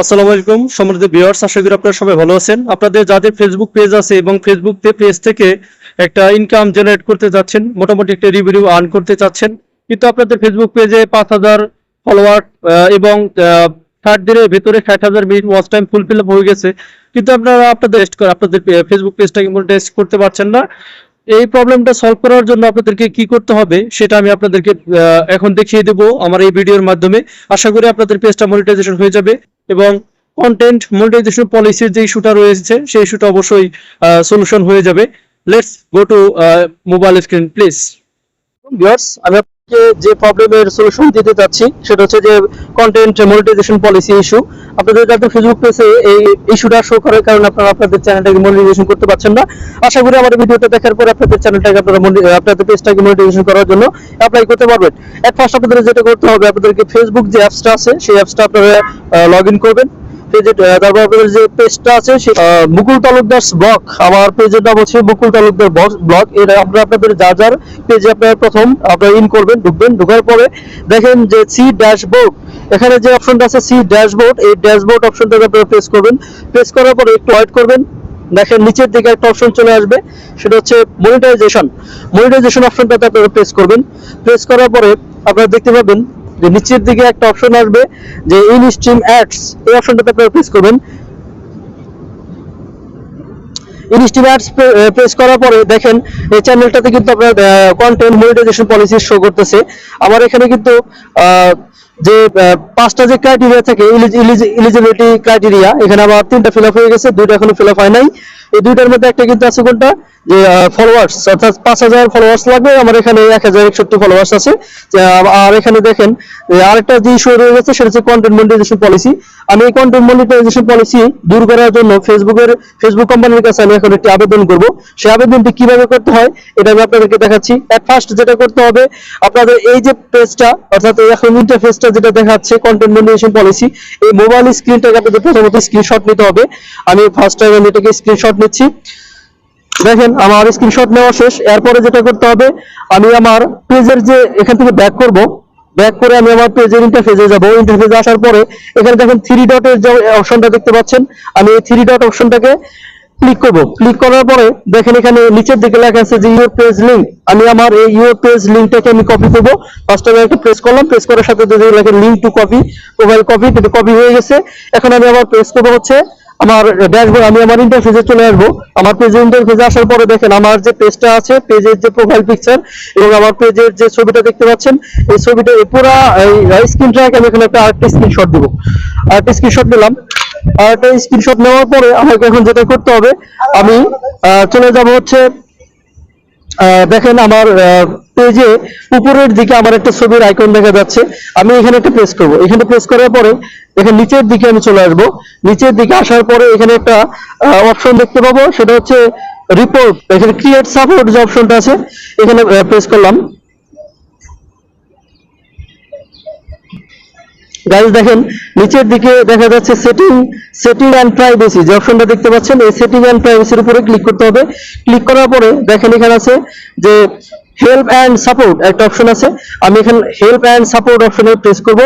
আসসালামু আলাইকুম, সম্মানিত ভিউয়ার্স আশা করি আপনারা সবাই ভালো আছেন। আপনাদের যাদের ফেসবুক পেজ আছে এবং ফেসবুক পেজ থেকে একটা ইনকাম জেনারেট করতে যাচ্ছেন মোটামুটি একটা রিভিউ আর্ন করতে চাচ্ছেন, কিন্তু আপনাদের ফেসবুক পেজে পাঁচ হাজার ফলোয়ার এবং থার্ড দিনের ভেতরে ষাট হাজার মিনিট ওয়াচ টাইম ফুলফিল হয়ে গেছে, কিন্তু আপনারা আপনাদের আপনাদের ফেসবুক পেজটাকে মনিটাইজ করতে পারছেন না। এই প্রবলেমটা সলভ করার জন্য আপনাদেরকে কি করতে হবে সেটা আমি আপনাদেরকে এখন দেখিয়ে দেব আমার এই ভিডিওর মাধ্যমে। আশা করি আপনাদের পেজটা মনিটাইজেশন হয়ে যাবে এবং কন্টেন্ট মনিটাইজেশন পলিসির যে ইস্যুটা রয়েছে, সেই ইস্যুটা অবশ্যই সলিউশন হয়ে যাবে। Let's go to mobile screen please viewers আমি যে প্রবলেমের সলিউশন দিতে চাচ্ছি, সেটা হচ্ছে যে কন্টেন্ট মনিটাইজেশন পলিসি ইস্যু আপনাদের যাদের ফেসবুক পেজে এই ইস্যুটা শো করার কারণে আপনারা আপনাদের চ্যানেলটাকে মনিটাইজেশন করতে পারছেন না। আশা করি আমার ভিডিওটা দেখার পর আপনাদের চ্যানেলটাকে আপনারা আপনাদের পেজটাকে মনিটাইজেশন করার জন্য অ্যাপ্লাই করতে পারবেন। এট ফার্স্ট আপনাদের যেটা করতে হবে, আপনাদেরকে ফেসবুক যে অ্যাপসটা আছে, সেই অ্যাপসটা আপনারা লগ ইন করবেন। পেজে তারপর আপনাদের যে পেজটা আছে মুকুল আমার পেজের নাম হচ্ছে মুকুল এটা আপনাদের যার যার পেজে আপনারা প্রথম আপনারা ইন করবেন, ঢুকবেন, ঢোকার পরে দেখেন যে সি এখানে যে অপশনটা আছে সি ড্যাশবোর্ড এই ড্যাশবোর্ড আপনারা করবেন। করার পরে একটু ওয়েট করবেন। দেখেন নিচের দিকে একটা অপশন চলে আসবে, সেটা হচ্ছে মনিটাইজেশন মনিটাইজেশন অপশনটাতে আপনারা প্রেস করবেন। প্রেস করার পরে আপনারা দেখতে পাবেন যে নিচের দিকে একটা অপশন আসবে যে ইন স্ট্রিম অ্যাডস এই অপশনটাতে আপনারা প্রেস করবেন। ইন স্ট্রিম অ্যাডস প্রেস করার পরে দেখেন এই চ্যানেলটাতে কিন্তু আপনার কন্টেন্ট মনিটাইজেশন পলিসি শো করতেছে। আমার এখানে কিন্তু যে পাঁচটা যে ক্রাইটেরিয়া থাকে এলিজিবিলিটি ক্রাইটেরিয়া এখানে আমার তিনটা ফিল হয়ে গেছে, দুইটা এখনও ফিল হয় নাই। এই দুইটার মধ্যে একটা কিন্তু আছে কোনটা? যে ফলোয়ার্স অর্থাৎ পাঁচ হাজার ফলোয়ার্স লাগবে, আমার এখানে এক হাজার একষট্টি ফলোয়ার্স আছে। আর এখানে দেখেন আরেকটা যে ইস্যু রয়ে গেছে, সেটা হচ্ছে কন্টেন্ট মনিটাইজেশন পলিসি আমি এই কন্টেন্ট মনিটাইজেশন পলিসি দূর করার জন্য ফেসবুকের ফেসবুক কোম্পানির কাছে আমি এখন একটি আবেদন করব। সেই আবেদনটি কীভাবে করতে হয়, এটা আমি আপনাদেরকে দেখাচ্ছি। এট ফার্স্ট যেটা করতে হবে, আপনাদের এই যে পেজটা অর্থাৎ এখন ইন্টারফেসটা যেটা দেখাচ্ছে কন্টেন্ট মনিটাইজেশন পলিসি এই মোবাইল স্ক্রিনটাকে আপনাদের প্রথমত স্ক্রিনশট নিতে হবে। আমি ফার্স্ট টাইম আমি এটাকে স্ক্রিনশট নিচ্ছি। দেখেন, আমার স্ক্রিনশট নেওয়া শেষ। এরপরে যেটা করতে হবে, আমি আমার পেজের যে, এখান থেকে ব্যাক করব। ব্যাক করে আমি আমার পেজের ইন্টারফেসে যাব। ইন্টারফেসে আসার পরে, এখানে দেখেন থ্রি ডটের যে অপশনটা দেখতে পাচ্ছেন, আমি এই থ্রি ডট অপশনটাকে ক্লিক করব। ক্লিক করার পরে দেখেন এখানে নিচের দিকে লেখা আছে যে ইউর পেজ লিংক আমি আমার এই ইউর পেজ লিংকটাকে আমি কপি করব। ফার্স্ট আমি একটা প্রেস করলাম। প্রেস করার সাথে যদি লেখা link to copy profile copy কিন্তু কপি হয়ে গেছে। এখন আমি আবার প্রেস করব হচ্ছে আমার ড্যাশবোর্ড আমি আমার ইন্টারফেসে চলে আসব। আমার পেজে ইন্টারফেসে আসার পরে দেখেন, আমার যে পেজটা আছে পেজের যে প্রোফাইল পিকচার এবং আমার পেজের যে ছবিটা দেখতে পাচ্ছেন, এই ছবিটা, এই স্ক্রিন ট্র্যাক আমি এখানে একটা আরেকটা স্ক্রিনশট দিব। আরেকটা স্ক্রিনশট নিলাম। আর একটা স্ক্রিনশট নেওয়ার পরে আমাকে এখন যেটা করতে হবে, আমি চলে যাব হচ্ছে দেখেন আমার পেজে উপরের দিকে আমার একটা ছবির আইকন দেখা যাচ্ছে। আমি এখানে একটা প্রেস করব। এখানে প্রেস করার পরে এখানে নিচের দিকে আমি চলে আসব। নিচের দিকে আসার পরে এখানে একটা অপশন দেখতে পাবো। সেটা হচ্ছে রিপোর্ট এখানে ক্রিয়েট সাপোর্ট যে অপশনটা আছে, এখানে প্রেস করলাম। গাইজ দেখেন, নিচের দিকে দেখা যাচ্ছে সেটিং সেটিং অ্যান্ড প্রাইভেসি যে অপশনটা দেখতে পাচ্ছেন, এই সেটিং অ্যান্ড প্রাইভেসির উপরে ক্লিক করতে হবে। ক্লিক করার পরে দেখেন এখানে আছে যে হেল্প অ্যান্ড সাপোর্ট একটা অপশন আছে। আমি এখানে হেল্প অ্যান্ড সাপোর্ট অপশনে প্রেস করব।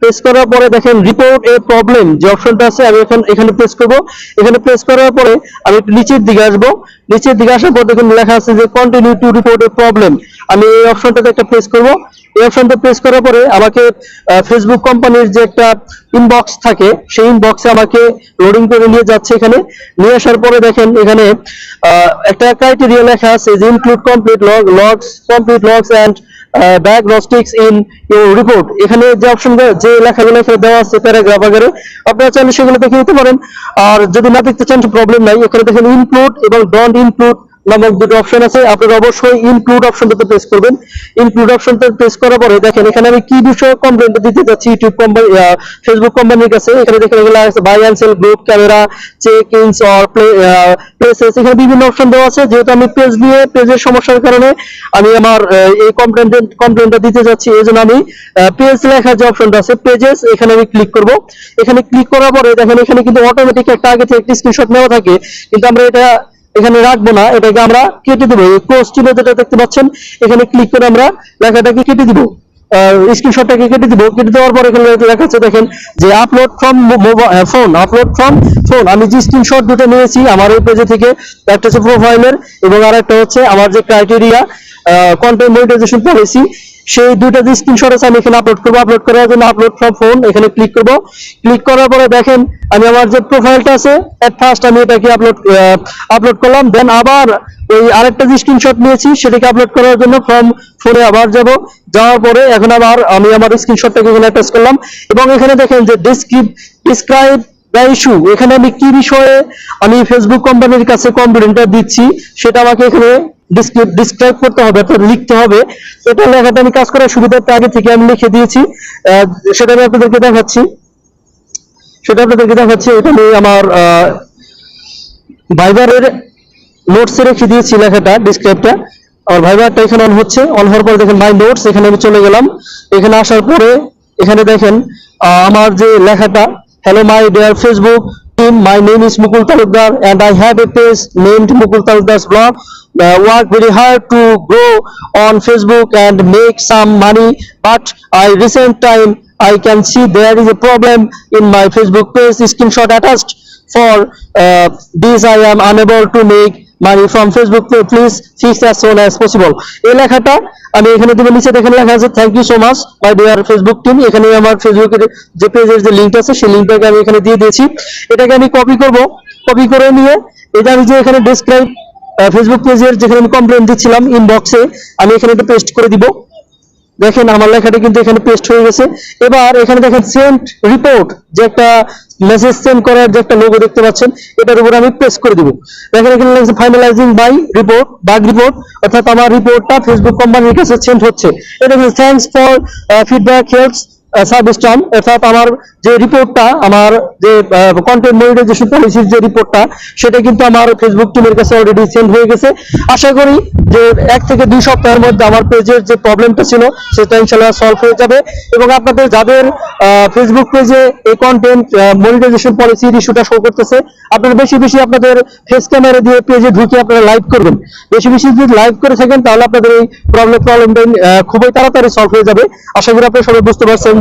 প্রেস করার পরে দেখেন রিপোর্ট এ প্রবলেম যে অপশনটা আছে, আমি এখন এখানে প্রেস করব। এখানে প্রেস করার পরে আমি একটু নিচের দিকে আসব। নিচের দিকে আসার পর দেখুন লেখা আছে যে continue to report a problem আমি এই অপশনটাতে একটা প্রেস করব। এই অপশনটা প্রেস করার পরে আমাকে ফেসবুক কোম্পানির যে একটা ইনবক্স থাকে, সেই ইনবক্সে আমাকে লোডিং করে নিয়ে যাচ্ছে এখানে। নিয়ে আসার পরে দেখেন এখানে একটা ক্রাইটেরিয়া লেখা আছে যে include complete log logs complete logs and diagnostics in your report এখানে যে অপশন যে লেখাগুলো এখানে দেওয়া আছে প্যারাগ্রাফ আকারে, আপনারা চাইলে সেগুলো দেখে নিতে পারেন। আর যদি না দেখতে চান প্রবলেম নাই। এখানে দেখেন ইনক্লুড এবং ডন্ট ইনক্লুড নামক দুটো অপশন আছে। আপনারা অবশ্যই ইনক্লুড অপশনটাতে প্রেস করবেন। ইনক্লুড অপশনটা প্রেস করার পরে দেখেন, এখানে আমি কি বিষয়ে কমপ্লেন্ট দিতে যাচ্ছি ইউটিউব কোম্পানি ফেসবুক কোম্পানির কাছে। এখানে দেখেন, এগুলো আছে buy and sell group camera check ins or places এখানে বিভিন্ন অপশন দেওয়া আছে। যেহেতু আমি পেজ নিয়ে পেজের সমস্যার কারণে আমি আমার এই কমপ্লেন্ট কমপ্লেন্টটা দিতে যাচ্ছি, এই জন্য আমি পেজ লেখার যে অপশনটা আছে পেজেস এখানে আমি ক্লিক করব। এখানে ক্লিক করার পরে দেখেন, এখানে কিন্তু অটোমেটিক একটা আগে থেকে একটি স্ক্রিনশট নেওয়া থাকে। কিন্তু আমরা এটা এখানে রাখব না, এটাকে আমরা কেটে দেবো। ক্রস চিহ্ন যেটা দেখতে পাচ্ছেন, এখানে ক্লিক করে আমরা লেখাটাকে কেটে দিব। স্ক্রিনশটটাকে কেটে দিব? কেটে দেওয়ার পরে এখানে দেখাচ্ছে, দেখেন, যে upload from phone upload from phone আমি যে স্ক্রিনশট দুটো নিয়েছি, আমার এই পেজে থেকে একটা হচ্ছে প্রোফাইলের এবং আরেকটা হচ্ছে আমার যে ক্রাইটেরিয়া কন্টেন্ট মনিটাইজেশন পলিসি সেই দুইটা যে স্ক্রিনশট আছে, আমি এখানে আপলোড করব। আপলোড করার জন্য আপলোড ফ্রম ফোন এখানে ক্লিক করব। ক্লিক করার পরে দেখেন, আমি আমার যে প্রোফাইলটা আছে এট ফার্স্ট আমি এটাকে আপলোড আপলোড করলাম দেন আবার ওই আরেকটা যে স্ক্রিনশট নিয়েছি, সেটাকে আপলোড করার জন্য ফর্ম ফোরে আবার যাব। যাওয়ার পরে এখন আবার আমি আমার স্ক্রিনশটটাকে এখানে অ্যাটাচ করলাম। এবং এখানে দেখেন যে ডিসক্রিপ ডিসক্রাইব দ্য ইস্যু এখানে আমি কি বিষয়ে আমি ফেসবুক কোম্পানির কাছে কমপ্লেনটা দিচ্ছি, সেটা আমাকে এখানে ডিসক্রাইব করতে হবে, অর্থাৎ লিখতে হবে। এটা লেখাটা আমি কাজ করার সুবিধার্থে আগে থেকে আমি লিখে দিয়েছি। সেটা আমি আপনাদেরকে দেখাচ্ছি। সেটা আপনাদেরকে দেখাচ্ছি। এটা আমি আমার ভাইবারের নোটস এ রেখে দিয়েছি লেখাটা ডিসক্রাইবটা আর ভাইবারটা এখানে অন হচ্ছে। অন হওয়ার পর দেখেন মাই নোটস এখানে আমি চলে গেলাম। এখানে আসার পরে এখানে দেখেন আমার যে লেখাটা hello my dear Facebook team my name is Mukul Talukdar and I have a page named Mukul Talukdar blog work very hard to grow on Facebook and make some money but I recent time I can see there is a problem in my Facebook page screenshot attached for this I am unable to make money from Facebook. Please fix as soon as possible এই লেখাটা আমি এখানে দেবো, নিচে দেখেন লেখা আছে thank you so much my dear Facebook team এখানে আমার ফেসবুকের যে পেজের যে লিঙ্ক আছে, সেই লিঙ্কটাকে আমি এখানে দিয়ে দিয়েছি। এটাকে আমি কপি করব। কপি করে নিয়ে এটা আমি যে এখানে ডিসক্রাইব ফেসবুক পেজের যেখানে আমি কমপ্লেন দিচ্ছিলাম ইনবক্সে আমি এখানে এটা পেস্ট করে দিব। দেখেন আমার লেখাটা কিন্তু এখানে পেস্ট হয়ে গেছে। এবার এখানে দেখেন সেন্ট রিপোর্ট যে একটা মেসেজ সেন্ড করার যে একটা লোগো দেখতে পাচ্ছেন, এটার উপর আমি প্রেস করে দিব। দেখেন এখানে লাগছে finalising by report bug report অর্থাৎ আমার রিপোর্টটা ফেসবুক কোম্পানির কাছে সেন্ড হচ্ছে। এটা thanks for feedback helps service term অর্থাৎ আমার যে রিপোর্টটা আমার যে কন্টেন্ট যে রিপোর্টটা সেটা কিন্তু আমার ফেসবুক টিমের কাছে অলরেডি সেন্ড হয়ে গেছে। আশা করি যে এক থেকে দুই সপ্তাহের মধ্যে আমার পেজের যে প্রবলেমটা ছিল, সেটা ইনশাল্লাহ সলভ হয়ে যাবে এবং আপনাদের যাদের ফেসবুক পেজে এই কন্টেন্ট মনিটাইজেশন পলিসির ইস্যুটা শো করতেছে, আপনারা বেশি বেশি আপনাদের ফেস ক্যামেরা দিয়ে পেজে ঢুকে আপনারা লাইভ করবেন। বেশি বেশি যদি লাইভ করে থাকেন, তাহলে আপনাদের এই প্রবলেম প্রবলেমটা খুবই তাড়াতাড়ি সলভ হয়ে যাবে। আশা করি আপনারা সবাই বুঝতে পারছেন।